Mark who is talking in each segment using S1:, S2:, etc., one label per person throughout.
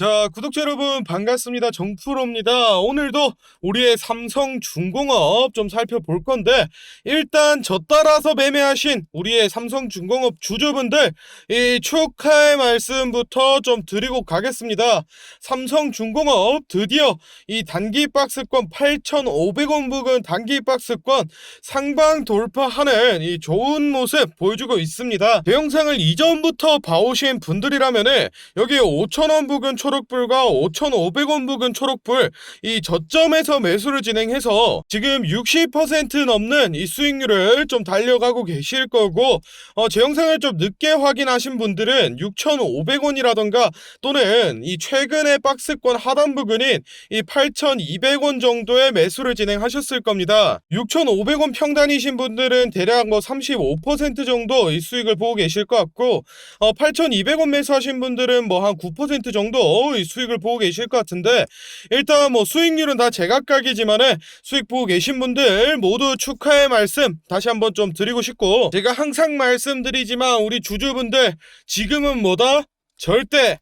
S1: 자, 구독자 여러분 반갑습니다. 정프로입니다. 오늘도 우리의 삼성중공업 좀 살펴볼 건데 일단 저 따라서 매매하신 우리의 삼성중공업 주주분들 이 축하의 말씀부터 좀 드리고 가겠습니다. 삼성중공업 드디어 이 단기 박스권 8,500원 부근 단기 박스권 상방 돌파하는 이 좋은 모습 보여주고 있습니다. 그 영상을 이전부터 봐오신 분들이라면은 여기 5,000원 부근 초 록불과 5,500원 부근 초록불 이 저점에서 매수를 진행해서 지금 60% 넘는 이 수익률을 좀 달려가고 계실 거고 어, 제 영상을 좀 늦게 확인하신 분들은 6,500원이라던가 또는 이 최근에 박스권 하단 부근인 이 8,200원 정도의 매수를 진행하셨을 겁니다. 6,500원 평단이신 분들은 대략 뭐 35% 정도 이 수익을 보고 계실 것 같고 어, 8,200원 매수하신 분들은 뭐 한 9% 정도 이 수익을 보고 계실 것 같은데 일단 뭐 수익률은 다 제각각이지만은 수익 보고 계신 분들 모두 축하의 말씀 다시 한번 좀 드리고 싶고 제가 항상 말씀드리지만 우리 주주분들 지금은 뭐다? 절대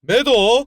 S1: 매도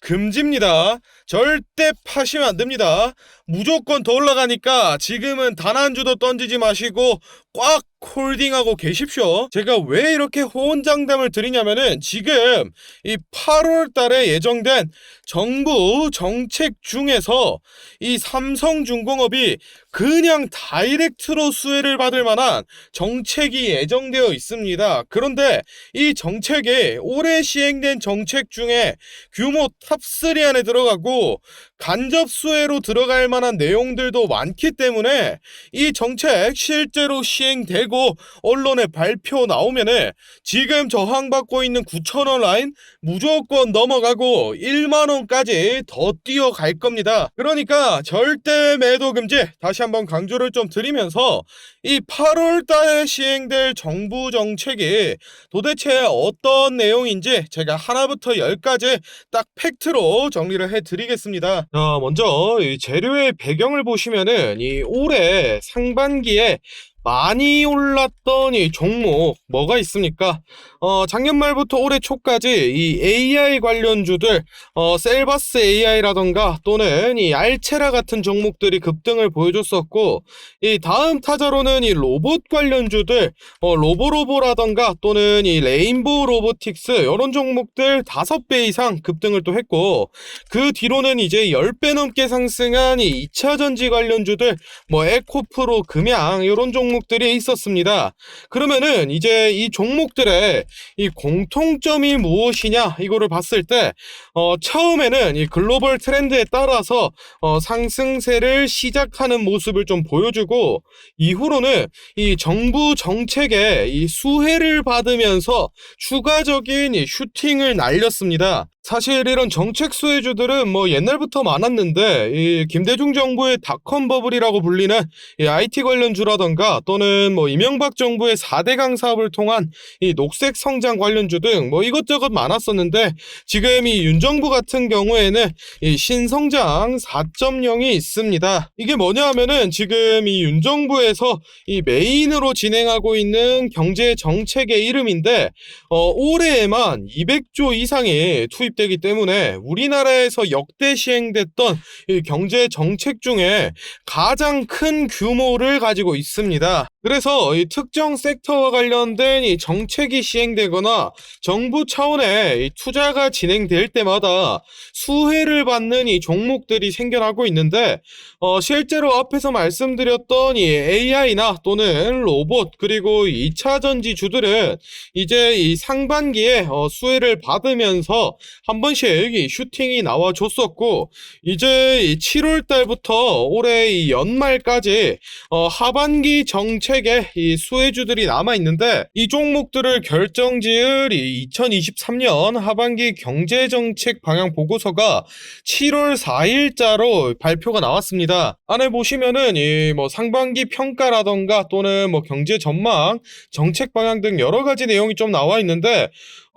S1: 금지입니다. 절대 파시면 안 됩니다. 무조건 더 올라가니까 지금은 단 한 주도 던지지 마시고 꽉 홀딩하고 계십시오. 제가 왜 이렇게 호언장담을 드리냐면은 지금 이 8월 달에 예정된 정부 정책 중에서 이 삼성중공업이 그냥 다이렉트로 수혜를 받을 만한 정책이 예정되어 있습니다. 그런데 이 정책이 올해 시행된 정책 중에 규모 탑3 안에 들어가고 간접 수혜로 들어갈 만한 내용들도 많기 때문에 이 정책 실제로 시행되고 언론에 발표 나오면은 지금 저항받고 있는 9천원 라인 무조건 넘어가고 1만원까지 더 뛰어갈 겁니다. 그러니까 절대 매도 금지 다시 한번 강조를 좀 드리면서 이 8월 달에 시행될 정부 정책이 도대체 어떤 내용인지 제가 하나부터 열까지 딱 팩트로 정리를 해 드리겠습니다. 자, 먼저 이 재료의 배경을 보시면은 이 올해 상반기에 많이 올랐던 이 종목 뭐가 있습니까? 어, 작년 말부터 올해 초까지 이 AI 관련주들 어, 셀바스 AI라던가 또는 이 알체라 같은 종목들이 급등을 보여줬었고 이 다음 타자로는 이 로봇 관련주들 어, 로보로보라던가 또는 이 레인보우 로보틱스 이런 종목들 5배 이상 급등을 또 했고 그 뒤로는 이제 10배 넘게 상승한 이 2차 전지 관련주들 뭐 에코프로 금양 이런 종목 들이 있었습니다. 그러면은 이제 이 종목들의 이 공통점이 무엇이냐 이거를 봤을 때 어, 처음에는 이 글로벌 트렌드에 따라서 어, 상승세를 시작하는 모습을 좀 보여주고 이후로는 이 정부 정책에 이 수혜를 받으면서 추가적인 이 슈팅을 날렸습니다. 사실 이런 정책 수혜주들은 뭐 옛날부터 많았는데 이 김대중 정부의 닷컴 버블이라고 불리는 이 IT 관련주라던가 또는 뭐 이명박 정부의 4대강 사업을 통한 이 녹색 성장 관련주 등 뭐 이것저것 많았었는데 지금 이 윤정부 같은 경우에는 이 신성장 4.0이 있습니다. 이게 뭐냐 하면은 지금 이 윤정부에서 이 메인으로 진행하고 있는 경제 정책의 이름인데 어, 올해에만 200조 이상이 투입 되기 때문에 우리나라에서 역대 시행됐던 이 경제 정책 중에 가장 큰 규모를 가지고 있습니다. 그래서 이 특정 섹터와 관련된 이 정책이 시행되거나 정부 차원의 이 투자가 진행될 때마다 수혜를 받는 이 종목들이 생겨나고 있는데 어, 실제로 앞에서 말씀드렸던 이 AI나 또는 로봇 그리고 2차 전지 주들은 이제 이 상반기에 어, 수혜를 받으면서 한 번씩 이 슈팅이 나와줬었고 이제 이 7월 달부터 올해 이 연말까지 어, 하반기 정책 에이 수혜주들이 남아 있는데 이 종목들을 결정지을 이 2023년 하반기 경제정책 방향 보고서가 7월 4일자로 발표가 나왔습니다. 안에 보시면은 이 뭐 상반기 평가라던가 또는 뭐 경제 전망, 정책 방향 등 여러 가지 내용이 좀 나와 있는데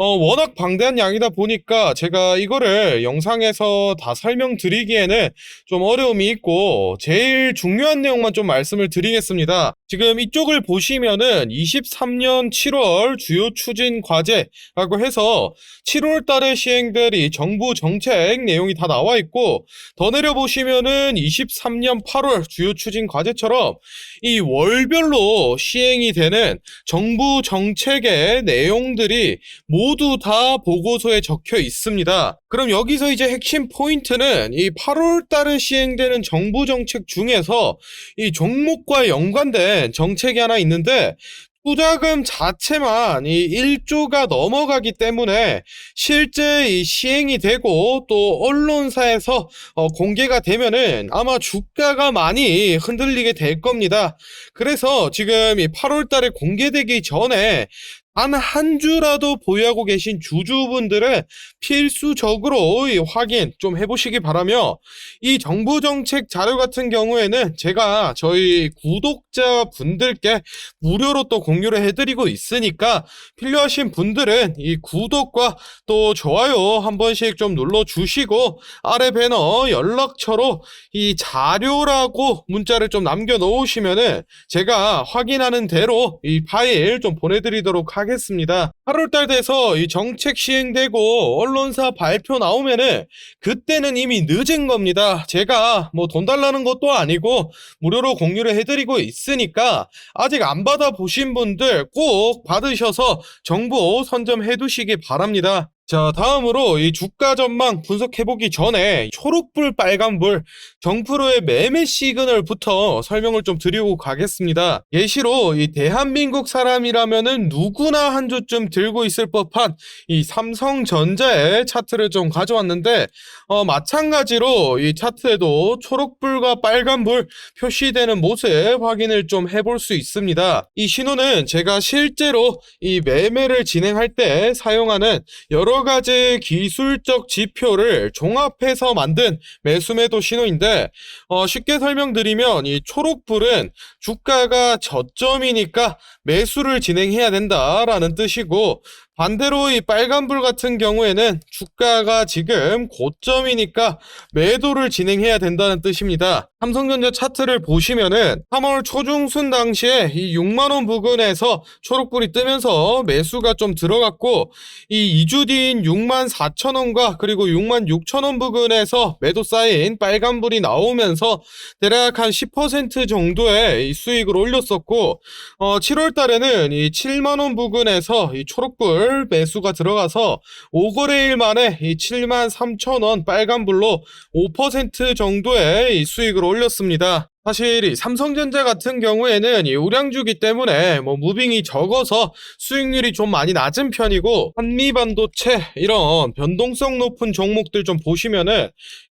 S1: 어, 워낙 방대한 양이다 보니까 제가 이거를 영상에서 다 설명드리기에는 좀 어려움이 있고 제일 중요한 내용만 좀 말씀을 드리겠습니다. 지금 이 쪽을 보시면은 23년 7월 주요 추진 과제라고 해서 7월 달에 시행될 이 정부 정책 내용이 다 나와 있고 더 내려 보시면은 23년 8월 주요 추진 과제처럼 이 월별로 시행이 되는 정부 정책의 내용들이 모두 다 보고서에 적혀 있습니다. 그럼 여기서 이제 핵심 포인트는 이 8월 달에 시행되는 정부 정책 중에서 이 종목과 연관된 정책이 하나 있는데 투자금 자체만 이 1조가 넘어가기 때문에 실제 이 시행이 되고 또 언론사에서 어, 공개가 되면은 아마 주가가 많이 흔들리게 될 겁니다. 그래서 지금 이 8월 달에 공개되기 전에 단 한 주라도 보유하고 계신 주주분들은 필수적으로 이 확인 좀 해보시기 바라며 이 정부 정책 자료 같은 경우에는 제가 저희 구독자 분들께 무료로 또 공유를 해드리고 있으니까 필요하신 분들은 이 구독과 또 좋아요 한 번씩 좀 눌러주시고 아래 배너 연락처로 이 자료라고 문자를 좀 남겨 놓으시면은 제가 확인하는 대로 이 파일 좀 보내드리도록 하겠습니다. 8월달 돼서 이 정책 시행되고 언론사 발표 나오면은 그때는 이미 늦은 겁니다. 제가 뭐 돈 달라는 것도 아니고 무료로 공유를 해드리고 있으니까 아직 안 받아 보신 분들 꼭 받으셔서 정보 선점해 두시기 바랍니다. 자, 다음으로 이 주가 전망 분석해보기 전에 초록불, 빨간불, 정프로의 매매 시그널부터 설명을 좀 드리고 가겠습니다. 예시로 이 대한민국 사람이라면은 누구나 한 주쯤 들고 있을 법한 이 삼성전자의 차트를 좀 가져왔는데, 어, 마찬가지로 이 차트에도 초록불과 빨간불 표시되는 모습 확인을 좀 해볼 수 있습니다. 이 신호는 제가 실제로 이 매매를 진행할 때 사용하는 여러 가지 기술적 지표를 종합해서 만든 매수매도 신호인데 어, 쉽게 설명드리면 이 초록불은 주가가 저점이니까 매수를 진행해야 된다라는 뜻이고 반대로 이 빨간불 같은 경우에는 주가가 지금 고점이니까 매도를 진행해야 된다는 뜻입니다. 삼성전자 차트를 보시면은 3월 초중순 당시에 이 6만원 부근에서 초록불이 뜨면서 매수가 좀 들어갔고 이 2주 뒤인 6만 4천원과 그리고 6만 6천원 부근에서 매도 쌓인 빨간불이 나오면서 대략 한 10% 정도의 이 수익을 올렸었고 어 7월 달에는 이 7만원 부근에서 이 초록불 매수가 들어가서 5거래일 만에 이 7만 3천 원 빨간불로 5% 정도의 이 수익을 올렸습니다. 사실 이 삼성전자 같은 경우에는 이 우량주기 때문에 뭐 무빙이 적어서 수익률이 좀 많이 낮은 편이고 한미반도체 이런 변동성 높은 종목들 좀 보시면은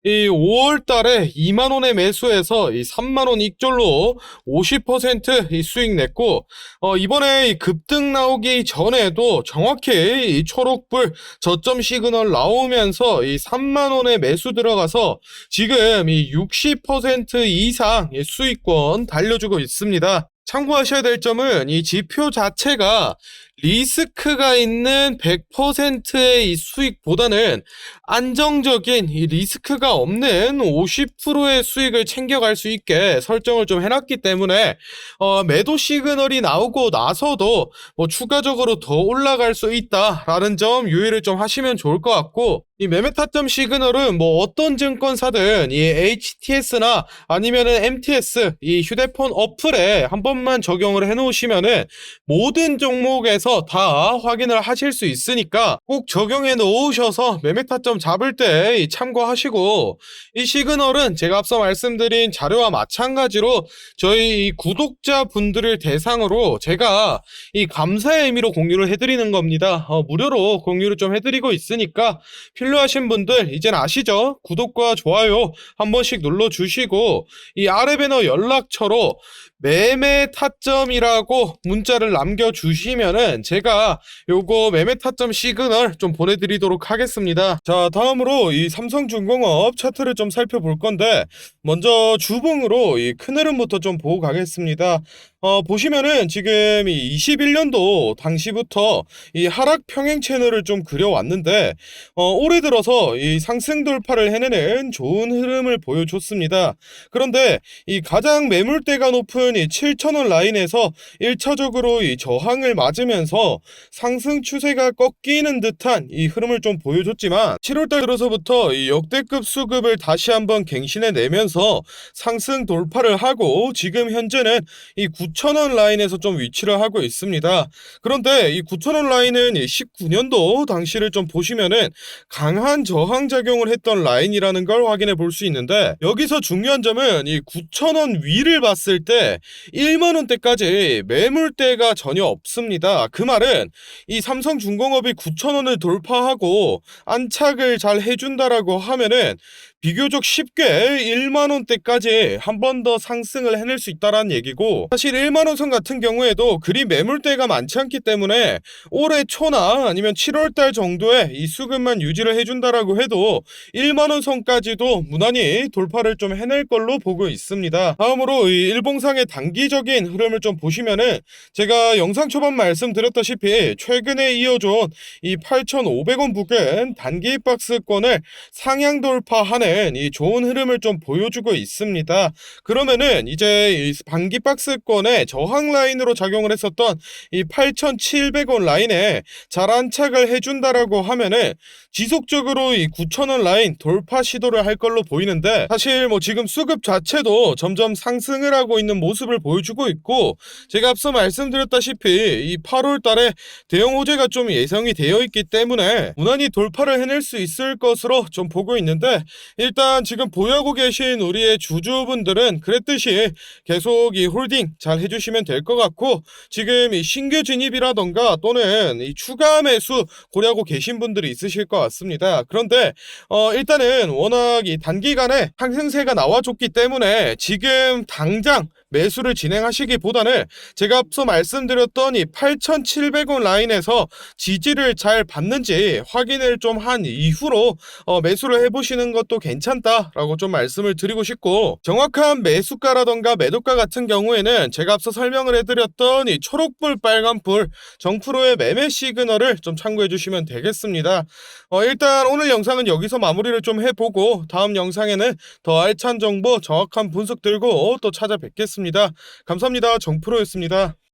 S1: 이 5월 달에 2만 원에 매수해서 이 3만 원 익절로 50%이 수익 냈고 어 이번에 이 급등 나오기 전에도 정확히 이 초록불 저점 시그널 나오면서 이 3만 원에 매수 들어가서 지금 이 60% 이상 의 수익권 달려주고 있습니다. 참고하셔야 될 점은 이 지표 자체가 리스크가 있는 100%의 이 수익보다는 안정적인 이 리스크가 없는 50%의 수익을 챙겨갈 수 있게 설정을 좀 해놨기 때문에 어, 매도 시그널이 나오고 나서도 뭐 추가적으로 더 올라갈 수 있다라는 점 유의를 좀 하시면 좋을 것 같고 이 매매 타점 시그널은 뭐 어떤 증권사든 이 HTS나 아니면은 MTS 이 휴대폰 어플에 한 번만 적용을 해 놓으시면은 모든 종목에서 다 확인을 하실 수 있으니까 꼭 적용해 놓으셔서 매매 타점 잡을 때 참고하시고 이 시그널은 제가 앞서 말씀드린 자료와 마찬가지로 저희 구독자 분들을 대상으로 제가 이 감사의 의미로 공유를 해 드리는 겁니다. 어, 무료로 공유를 좀 해 드리고 있으니까 필요 하신 분들 이젠 아시죠? 구독과 좋아요 한 번씩 눌러주시고 이 아래 배너 연락처로 매매 타점이라고 문자를 남겨주시면은 제가 요거 매매 타점 시그널 좀 보내드리도록 하겠습니다. 자 다음으로 이 삼성중공업 차트를 좀 살펴볼 건데 먼저 주봉으로 이 큰 흐름부터 좀 보고 가겠습니다. 어, 보시면은 지금 이 21년도 당시부터 이 하락 평행 채널을 좀 그려왔는데 어, 올해 들어서 이 상승 돌파를 해내는 좋은 흐름을 보여줬습니다. 그런데 이 가장 매물대가 높은 이 7,000원 라인에서 1차적으로 이 저항을 맞으면서 상승 추세가 꺾이는 듯한 이 흐름을 좀 보여줬지만 7월달 들어서부터 이 역대급 수급을 다시 한번 갱신해 내면서 상승 돌파를 하고 지금 현재는 이 9,000원 라인에서 좀 위치를 하고 있습니다. 그런데 이 9,000원 라인은 19년도 당시를 좀 보시면은 강한 저항 작용을 했던 라인이라는 걸 확인해 볼 수 있는데 여기서 중요한 점은 이 9,000원 위를 봤을 때 1만 원대까지 매물대가 전혀 없습니다. 그 말은 이 삼성중공업이 9,000원을 돌파하고 안착을 잘 해준다라고 하면은 비교적 쉽게 1만 원대까지 한 번 더 상승을 해낼 수 있다라는 얘기고 사실 1만 원선 같은 경우에도 그리 매물대가 많지 않기 때문에 올해 초나 아니면 7월 달 정도에 이 수급만 유지를 해준다라고 해도 1만 원 선까지도 무난히 돌파를 좀 해낼 걸로 보고 있습니다. 다음으로 이 일봉상의 단기적인 흐름을 좀 보시면은 제가 영상 초반 말씀드렸다시피 최근에 이어져온 이 8,500원 부근 단기 박스권을 상향 돌파하는 이 좋은 흐름을 좀 보여주고 있습니다. 그러면은 이제 이 반기 박스권 의 저항 라인으로 작용을 했었던 이 8,700원 라인에 잘 안착을 해준다라고 하면은 지속적으로 이 9,000원 라인 돌파 시도를 할 걸로 보이는데 사실 뭐 지금 수급 자체도 점점 상승을 하고 있는 모습을 보여주고 있고 제가 앞서 말씀드렸다시피 이 8월 달에 대형 호재가 좀 예상이 되어 있기 때문에 무난히 돌파를 해낼 수 있을 것으로 좀 보고 있는데 일단 지금 보유하고 계신 우리의 주주분들은 그랬듯이 계속 이 홀딩 잘 해주시면 될 것 같고 지금 이 신규 진입이라던가 또는 이 추가 매수 고려하고 계신 분들이 있으실 것 같습니다. 그런데 어 일단은 워낙 이 단기간에 상승세가 나와줬기 때문에 지금 당장 매수를 진행하시기보다는 제가 앞서 말씀드렸던 이 8,700원 라인에서 지지를 잘 받는지 확인을 좀 한 이후로 어, 매수를 해보시는 것도 괜찮다라고 좀 말씀을 드리고 싶고 정확한 매수가라던가 매도가 같은 경우에는 제가 앞서 설명을 해드렸던 이 초록불 빨간불 정프로의 매매 시그널을 좀 참고해 주시면 되겠습니다. 어, 일단 오늘 영상은 여기서 마무리를 좀 해보고 다음 영상에는 더 알찬 정보 정확한 분석 들고 또 찾아뵙 겠습니다. 감사합니다. 정프로였습니다.